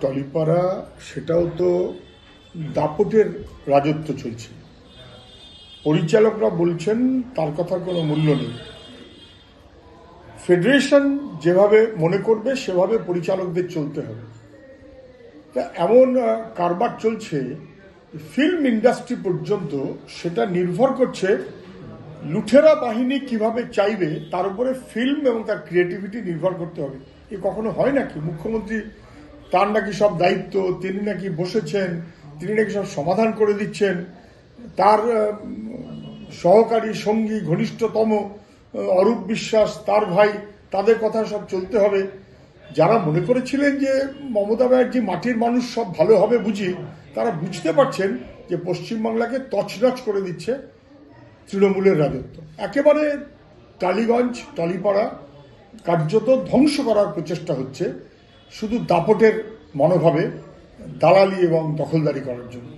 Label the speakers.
Speaker 1: টলিপাড়া, সেটাও তো দাপটের রাজত্ব চলছে। পরিচালকরা বলছেন, তার কথার কোনো মূল্য নেই। ফেডারেশন যেভাবে মনে করবে, সেভাবে পরিচালকদের চলতে হবে। তা এমন কারবার চলছে ফিল্ম ইন্ডাস্ট্রি পর্যন্ত সেটা নির্ভর করছে লুঠেরা বাহিনী কীভাবে চাইবে, তার উপরে ফিল্ম এবং তার ক্রিয়েটিভিটি নির্ভর করতে হবে। এ কখনো হয় নাকি? মুখ্যমন্ত্রী তার নাকি সব দায়িত্ব, তিনি নাকি বসেছেন, তিনি নাকি সব সমাধান করে দিচ্ছেন। তার সহকারী সঙ্গী, ঘনিষ্ঠতম অরূপ বিশ্বাস, তার ভাই, তাদের কথা সব চলতে হবে। যারা মনে করেছিলেন যে মমতা ব্যানার্জি মাটির মানুষ, সব ভালো হবে বুঝি, তারা বুঝতে পারছেন যে পশ্চিমবাংলাকে তছনছ করে দিচ্ছে তৃণমূলের রাজত্ব। একেবারে টালিগঞ্জ, টালিপাড়া কার্যত ধ্বংস করার প্রচেষ্টা হচ্ছে। শুধু দাপটের মনোভাবে দালালি এবং দখলদারি করার জন্য।